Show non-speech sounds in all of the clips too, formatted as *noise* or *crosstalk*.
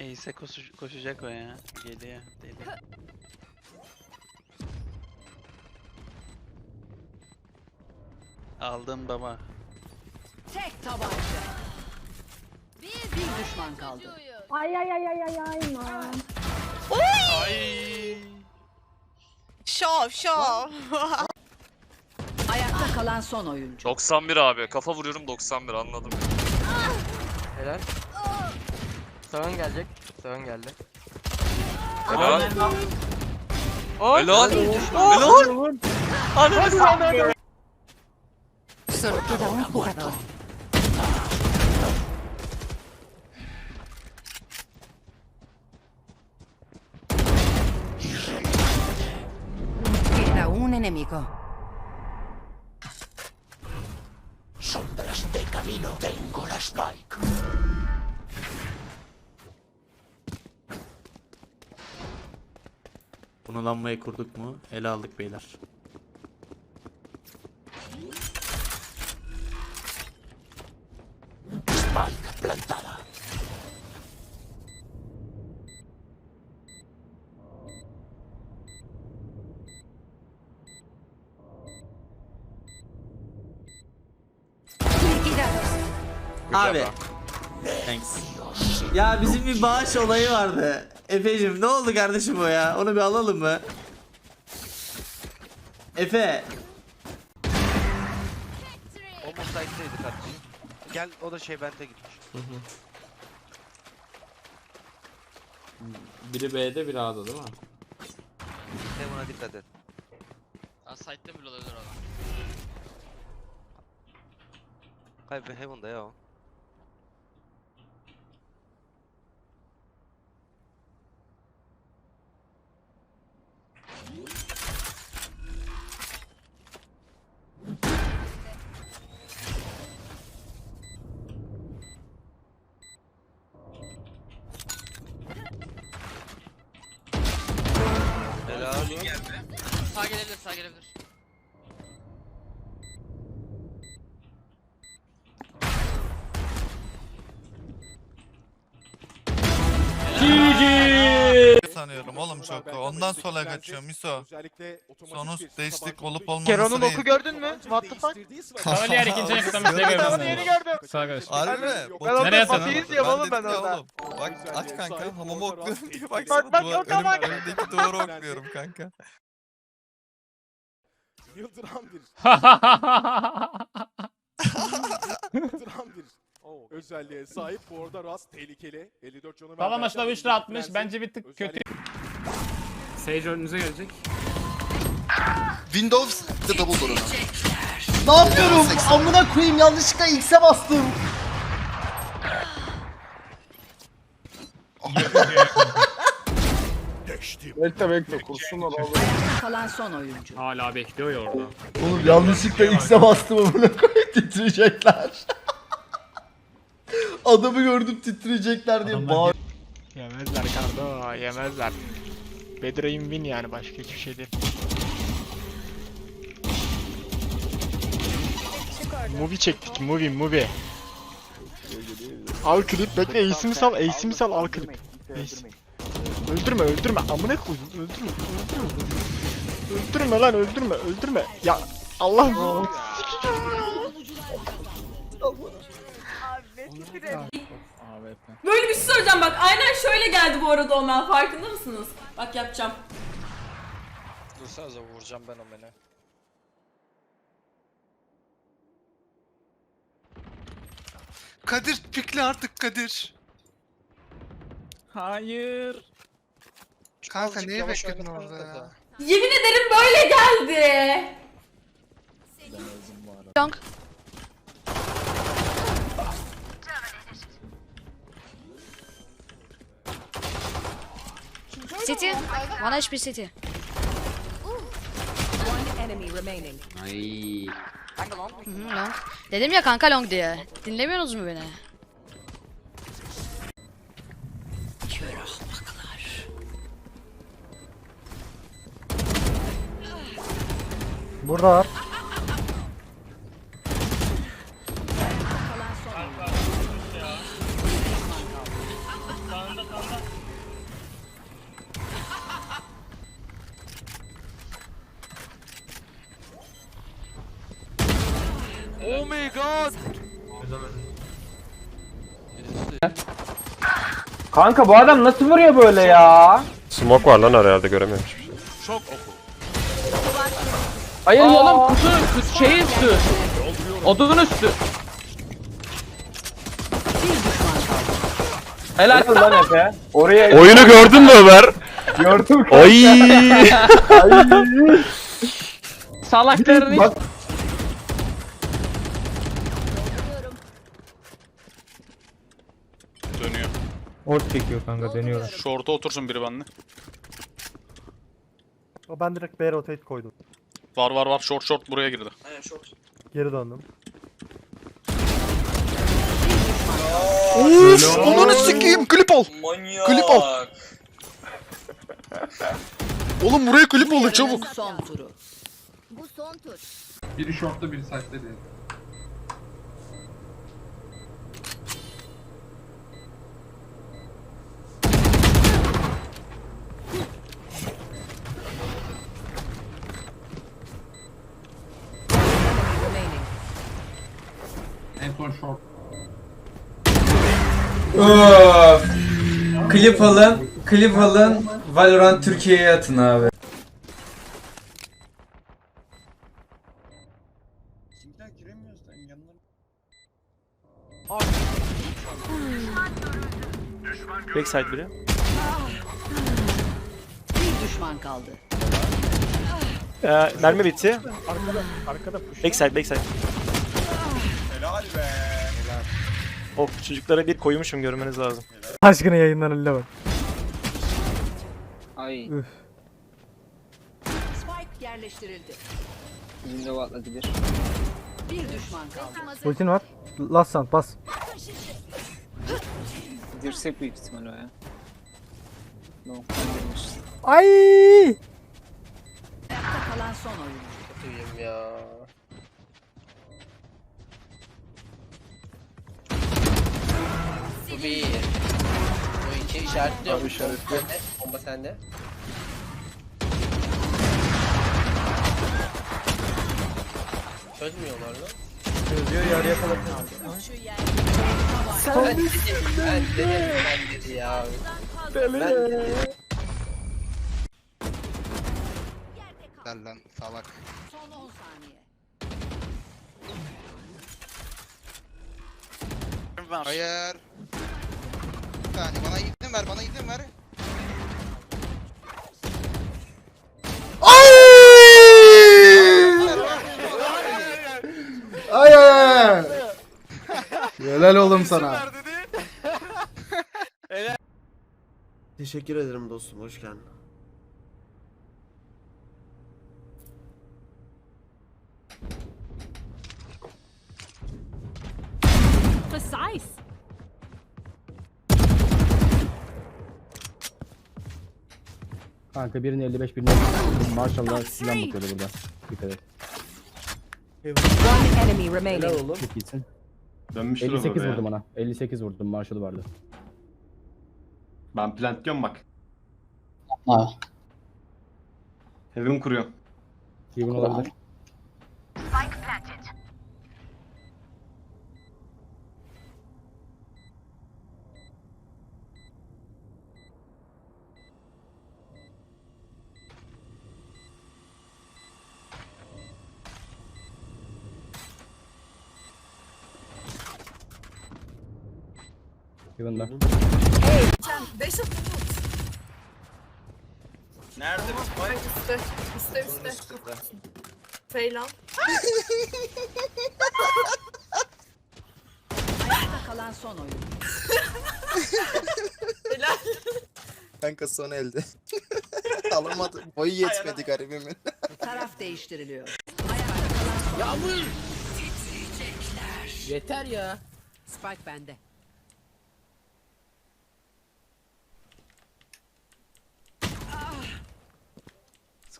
Ace'e koşu- koşacak o ya. Geliyor deli. Aldım baba. Tek tabanca. Bir, bir düşman kaldı. Ay ay ay ay ay ay man. Ay. Şov şov. *laughs* Ayakta kalan son oyuncu. 91 abi. Kafa vuruyorum 91 anladım. Helal. Sağın gelecek. Sağın geldi. Helal. Oy. Helal. Helal. Ananı satayım. Queda un jugador. Queda un enemigo. Bunu lambayı kurduk mu? Ele aldık beyler. Abi. Thanks. Ya bizim bir bağış olayı vardı. Efe'cim ne oldu kardeşim o ya? Onu bir alalım mı? Efe. O Mosai'deydi kardeşim. Gel o da şey bente gitmiş. Biri B'de biri A'da değil mi? Heaven'a dikkat et. Ha site'de bile olabilir adam. Hayır Heaven'da ya o. Helal. Sağ gelebilir sağ gelebilir. Sanıyorum oğlum çok. Ondan sola kaçıyor Miso. Sonu değişiklik olup olmaması Keron'un oku gördün mü? What the fuck? Cavalier ikinci nefesten bize Gördüm. Ben onu yeni gördüm. Sağ göz. Harbi mi? Ben orada Nereye Fatih'i izliyorum oğlum ben orada. Bak aç kanka hamamı okluyorum diye bak. Bak, bak, bak. önüm- önümdeki duvarı okluyorum kanka. Yıldıran bir, *laughs* yıldıran bir özelliğe sahip. Bu arada Rast tehlikeli. 54 canı başına ama 3 lira atmış. Bence bir tık kötü. Sage önünüze gelecek. Windows de double door'una. Ne yapıyorum? Amına koyayım yanlışlıkla X'e bastım. Bekle bekle kurşun al Ayakta kalan son oyuncu. Hala bekliyor ya orada. Oğlum yanlışlıkla X'e bastım amına koyayım titriyecekler. Adamı gördüm titriyecekler diye bağır. Yemezler kardo yemezler. Bedrain win yani başka hiçbir şey değil. Movie çektik movie movie. Al klip bekle ace'imi sal ace'imi sal al klip. Ace. Öldürme öldürme amına koydum öldürme öldürme. Öldürme lan öldürme öldürme. Ya Allah Böyle bir şey söyleyeceğim bak aynen şöyle geldi bu arada Omen farkında mısınız? Bak yapacağım. Dursanıza vuracağım ben o beni. Kadir pikle artık Kadir. Hayır. Kanka neyi bekledin orada ya? Yemin ederim böyle geldi. City. One HP City. One enemy remaining. Hı hı, long. Dedim ya kanka long diye. Dinlemiyorsunuz mu beni? Kör ahmaklar. Burada Kalan Kanka bu adam nasıl vuruyor böyle ya? Smoke var lan herhalde göremiyorum. Şok oku. Hayır oğlum kutu şey üstü. Odun üstü. Helal lan Efe. Oraya Oyunu gördün mü Ömer? gördüm. Ay. *laughs* Salaklarını. Ort çekiyor kanka dönüyorlar. Short'a otursun biri benimle. Ben direkt B rotate koydum. Var var var short short buraya girdi. Geri döndüm. Uf, onu sikeyim klip ol. Klip ol. Oğlum buraya klip olun çabuk. Son turu. Bu son tur. Biri shortta biri side'de değil. Remaining. En son short. Klip alın, klip alın. Valorant Türkiye'ye atın abi. Backside biri. Bir düşman kaldı. Ee, mermi bitti. Arkada, arkada push. Backside, backside. Of çocuklara bir koymuşum görmeniz lazım. Aşkına yayından öyle bak. Ay. Spike yerleştirildi. Window atladı bir. Bir düşman kaldı. Ultin var. Last sound bas. Dirsek büyük ihtimal o ya. No. Ay! Ayakta kalan son oyuncu. ya. Bu bir. Bu iki işaretliyor. Abi işaretli. Bomba sende. Çözmüyorlar lan. Çözüyor yarı yakaladı. Ben dedim, ben dedim, ben dedi ya. Ben dedim. Gel lan salak. Son 10 saniye. Hayır. Saniye bana izin ver bana izin ver. Ay ay ay. Helal oğlum sana. *laughs* Teşekkür ederim dostum hoş geldin. Kanka birini 55 birini 55. Maşallah silah bakıyordu burada. Dikkat et. One enemy remaining. Çok iyisin. 58 vurdum ona. 58 vurdum Marshall vardı. Ben plant diyorum bak. Ha. Heaven kuruyor. Steven olabilir. Steven'da. Nerede bu spike? Üste, üste, üste. Feylan. Ayakta kalan son oyuncu. Kanka son elde. *laughs* Alamadı. Boyu yetmedi garibimin. *laughs* Taraf değiştiriliyor. Ayakta kalan son. Yeter ya. Spike bende.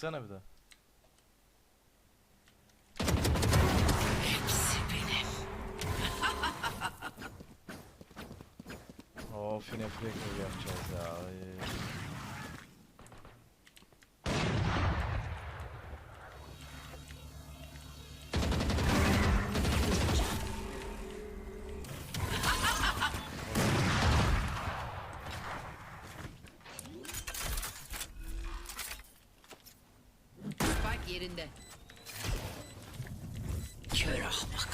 Sıksana bir daha. Of yine flank yapacağız ya. Ay. yerinde. Kör ahmak.